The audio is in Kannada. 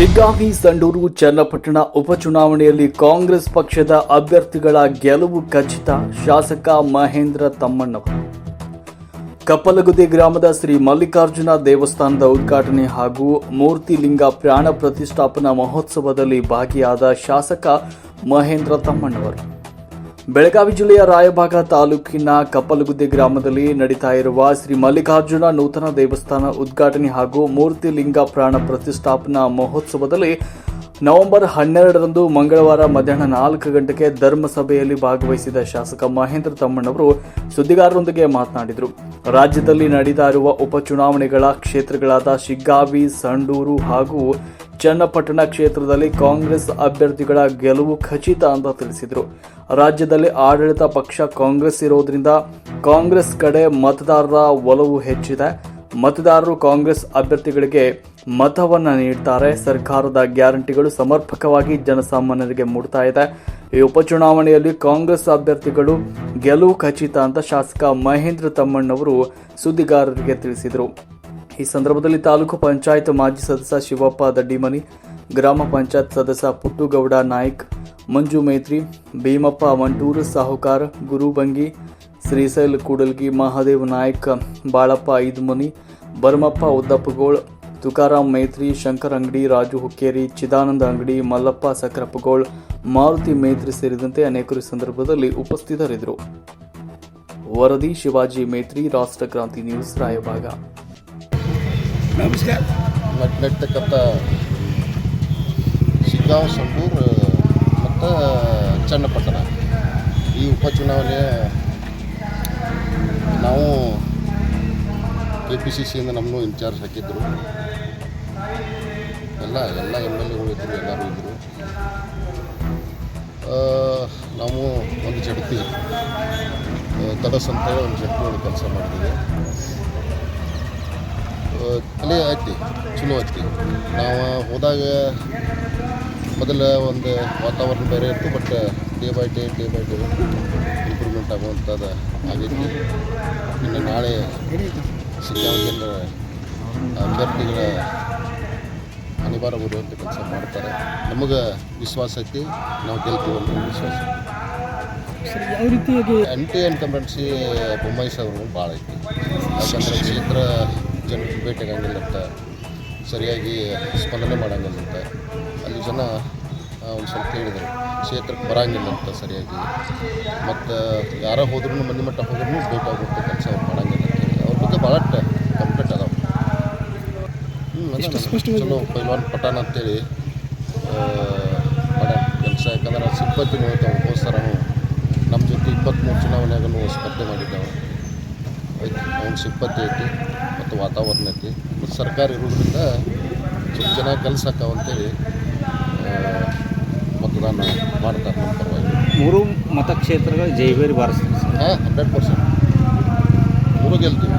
ಶಿಗ್ಗಾವಿ, ಸಂಡೂರು, ಚನ್ನಪಟ್ಟಣ ಉಪಚುನಾವಣೆಯಲ್ಲಿ ಕಾಂಗ್ರೆಸ್ ಪಕ್ಷದ ಅಭ್ಯರ್ಥಿಗಳ ಗೆಲುವು ಖಚಿತ. ಶಾಸಕ ಮಹೇಂದ್ರ ತಮ್ಮಣ್ಣವರು. ಕಪ್ಪಲಗುದಿ ಗ್ರಾಮದ ಶ್ರೀ ಮಲ್ಲಿಕಾರ್ಜುನ ದೇವಸ್ಥಾನದ ಉದ್ಘಾಟನೆ ಹಾಗೂ ಮೂರ್ತಿಲಿಂಗ ಪ್ರಾಣ ಪ್ರತಿಷ್ಠಾಪನಾ ಮಹೋತ್ಸವದಲ್ಲಿ ಭಾಗಿಯಾದ ಶಾಸಕ ಮಹೇಂದ್ರ ತಮ್ಮಣ್ಣವರು. ಬೆಳಗಾವಿ ಜಿಲ್ಲೆಯ ರಾಯಭಾಗ ತಾಲೂಕಿನ ಕಪ್ಪಲಗುದ್ದೆ ಗ್ರಾಮದಲ್ಲಿ ನಡೀತಾ ಇರುವ ಶ್ರೀ ಮಲ್ಲಿಕಾರ್ಜುನ ನೂತನ ದೇವಸ್ಥಾನ ಉದ್ಘಾಟನೆ ಹಾಗೂ ಮೂರ್ತಿ ಲಿಂಗ ಪ್ರಾಣ ಪ್ರತಿಷ್ಠಾಪನಾ ಮಹೋತ್ಸವದಲ್ಲಿ ನವೆಂಬರ್ ಹನ್ನೆರಡರಂದು ಮಂಗಳವಾರ ಮಧ್ಯಾಹ್ನ ನಾಲ್ಕು ಗಂಟೆಗೆ ಧರ್ಮಸಭೆಯಲ್ಲಿ ಭಾಗವಹಿಸಿದ ಶಾಸಕ ಮಹೇಂದ್ರ ತಮ್ಮಣ್ಣವರು ಸುದ್ದಿಗಾರರೊಂದಿಗೆ ಮಾತನಾಡಿದರು. ರಾಜ್ಯದಲ್ಲಿ ನಡೀತಾ ಇರುವ ಉಪಚುನಾವಣೆಗಳ ಕ್ಷೇತ್ರಗಳಾದ ಶಿಗ್ಗಾವಿ, ಸಂಡೂರು ಹಾಗೂ ಚನ್ನಪಟ್ಟಣ ಕ್ಷೇತ್ರದಲ್ಲಿ ಕಾಂಗ್ರೆಸ್ ಅಭ್ಯರ್ಥಿಗಳ ಗೆಲುವು ಖಚಿತ ಅಂತ ತಿಳಿಸಿದರು. ರಾಜ್ಯದಲ್ಲಿ ಆಡಳಿತ ಪಕ್ಷ ಕಾಂಗ್ರೆಸ್ ಇರೋದ್ರಿಂದ ಕಾಂಗ್ರೆಸ್ ಕಡೆ ಮತದಾರರ ಒಲವು ಹೆಚ್ಚಿದೆ. ಮತದಾರರು ಕಾಂಗ್ರೆಸ್ ಅಭ್ಯರ್ಥಿಗಳಿಗೆ ಮತವನ್ನು ನೀಡ್ತಾರೆ. ಸರ್ಕಾರದ ಗ್ಯಾರಂಟಿಗಳು ಸಮರ್ಪಕವಾಗಿ ಜನಸಾಮಾನ್ಯರಿಗೆ ಮೂಡ್ತಾ ಇದೆ. ಈ ಉಪಚುನಾವಣೆಯಲ್ಲಿ ಕಾಂಗ್ರೆಸ್ ಅಭ್ಯರ್ಥಿಗಳು ಗೆಲುವು ಖಚಿತ ಅಂತ ಶಾಸಕ ಮಹೇಂದ್ರ ತಮ್ಮಣ್ಣವರು ಸುದ್ದಿಗಾರರಿಗೆ ತಿಳಿಸಿದರು. ಈ ಸಂದರ್ಭದಲ್ಲಿ ತಾಲೂಕು ಪಂಚಾಯತ್ ಮಾಜಿ ಸದಸ್ಯ ಶಿವಪ್ಪ ದಡ್ಡಿಮನಿ, ಗ್ರಾಮ ಪಂಚಾಯತ್ ಸದಸ್ಯ ಪುಟ್ಟುಗೌಡ ನಾಯ್ಕ್, ಮಂಜು ಮೈತ್ರಿ, ಭೀಮಪ್ಪ ಮಂಟೂರು ಸಾಹುಕಾರ, ಗುರುಬಂಗಿ, ಶ್ರೀಶೈಲ್ ಕೂಡಲ್ಗಿ, ಮಹಾದೇವ್ ನಾಯ್ಕ, ಬಾಳಪ್ಪ ಐದುಮನಿ ಭರಮಪ್ಪ ಉದ್ದಪ್ಪಗೋಳ್ ತುಕಾರಾಮ್ ಮೈತ್ರಿ, ಶಂಕರ್ ಅಂಗಡಿ, ರಾಜು ಹುಕ್ಕೇರಿ, ಚಿದಾನಂದ ಅಂಗಡಿ, ಮಲ್ಲಪ್ಪ ಸಕ್ರಪ್ಪಗೋಳ್, ಮಾರುತಿ ಮೈತ್ರಿ ಸೇರಿದಂತೆ ಅನೇಕರು ಸಂದರ್ಭದಲ್ಲಿ ಉಪಸ್ಥಿತರಿದ್ದರು. ವರದಿ ಶಿವಾಜಿ ಮೈತ್ರಿ, ರಾಷ್ಟ್ರ ಕ್ರಾಂತಿ ನ್ಯೂಸ್, ರಾಯಭಾಗ. ನಮಸ್ಕಾರ. ನಡ್ ನಡ್ತಕ್ಕಂಥ ಶಿಗ್ಗಾಂವ್, ಸಂಡೂರು ಮತ್ತು ಚನ್ನಪಟ್ಟಣ. ಈ ಉಪಚುನಾವಣೆ ನಾವು ಕೆ ಪಿ ಸಿ ಸಿಯಿಂದ ನಮ್ಮನ್ನು ಇನ್ಚಾರ್ಜ್ ಹಾಕಿದ್ರು. ಎಲ್ಲ ಎಲ್ಲ ಎಂ ಎಲ್ ಎಗಳು ಇದ್ದರು ಎಲ್ಲರೂ ಇದ್ದರು ನಾವು ಒಂದು ಜಡ್ತಿ ತಡಸ್ ಅಂತೇಳಿ ಒಂದು ಜಡ್ತಿ ಒಳಗೆ ಕೆಲಸ ಮಾಡಿದ್ದೀವಿ ಕಲೆ ಐತಿ ಚಲೋ ಐತಿ ನಾವು ಹೋದಾಗ ಮೊದಲ ಒಂದು ವಾತಾವರಣ ಬೇರೆ ಇತ್ತು but day by day day by day improvement ಆಗುವಂಥದ್ದು ಆಗೈತಿ ಇನ್ನು ನಾಳೆ ಸಿಕ್ಕಾಂಗೆಲ್ಲ ಅಭ್ಯರ್ಥಿಗಳ ಅನಿವಾರ್ಯ ಬರುವಂಥ ಕೆಲಸ ಮಾಡ್ತಾರೆ. ನಮಗೆ ವಿಶ್ವಾಸ ಐತಿ ನಾವು ಗೆಲ್ತೀವಿ ಅಂತ ವಿಶ್ವಾಸ ಯಾವ ರೀತಿಯಾಗಿ ಆ್ಯಂಟಿ ಇನ್ಕಂಬೆನ್ಸಿ ಬೊಮ್ಮಾಯಿ ಸಾಹೇಬ್ರು ಭಾಳ ಐತಿ. ಯಾಕಂದರೆ ಕ್ಷೇತ್ರ ಜನರಿಗೆ ಭೇಟಿಯಾಗಂಗಿಲ್ಲ ಅಂತ ಸರಿಯಾಗಿ ಸ್ಪಂದನೆ ಮಾಡಂಗಿಲ್ಲ ಅಂತ ಅಲ್ಲಿ ಜನ ಒಂದು ಸ್ವಲ್ಪ ಹೇಳಿದರು ಕ್ಷೇತ್ರಕ್ಕೆ ಬರಂಗಿಲ್ಲ ಅಂತ ಸರಿಯಾಗಿ. ಮತ್ತು ಯಾರೋ ಹೋದ್ರೂ ಮನೆ ಮಟ್ಟ ಹೋದ್ರೂ ಭೇಟಿಯಾಗುತ್ತೆ ಕೆಲಸ ಅವ್ರು ಮಾಡಂಗಿಲ್ಲ ಅವ್ರ ಬಗ್ಗೆ ಭಾಳಷ್ಟ ಕಂಪ್ಲೇಂಟ್ ಅದಾವೆ. ಹ್ಞೂ ಚಲೋ ಪೈಲ್ವಾನ್ ಪಠಾಣ ಅಂತೇಳಿ ಮಾಡೋ ಕೆಲಸ. ಯಾಕಂದ್ರೆ ಸಿಬ್ಬಂದಿ ನೋಡ್ತಾವೆ ಹೋದ ಸರನು ನಮ್ಮ ಜೊತೆ ಇಪ್ಪತ್ತ್ಮೂರು ಚುನಾವಣೆಯಾಗೂ ಸ್ಪರ್ಧೆ ಮಾಡಿದ್ದಾವೆ. ಐತಿ ಅವ್ನ ಸಿಂಪತಿ ಐತಿ ಮತ್ತು ವಾತಾವರಣ ಐತಿ. ಮತ್ತು ಸರ್ಕಾರ ಇರೋದ್ರಿಂದ ಸ್ವಲ್ಪ ಜನ ಕೆಲಸ ಆಕಾವ ಅಂತೇಳಿ ಮತದಾನ ಮಾಡ್ತಾರೆ ನಮ್ಮ ಪರವಾಗಿ. ಮೂರು ಮತಕ್ಷೇತ್ರಗಳು ಜೈಬೇರಿ ಬಾರಿಸ್ತೀವಿ ಹಾಂ ಹಂಡ್ರೆಡ್ ಪರ್ಸೆಂಟ್. ಮೂರು ಗೆಲ್ತೀವಿ.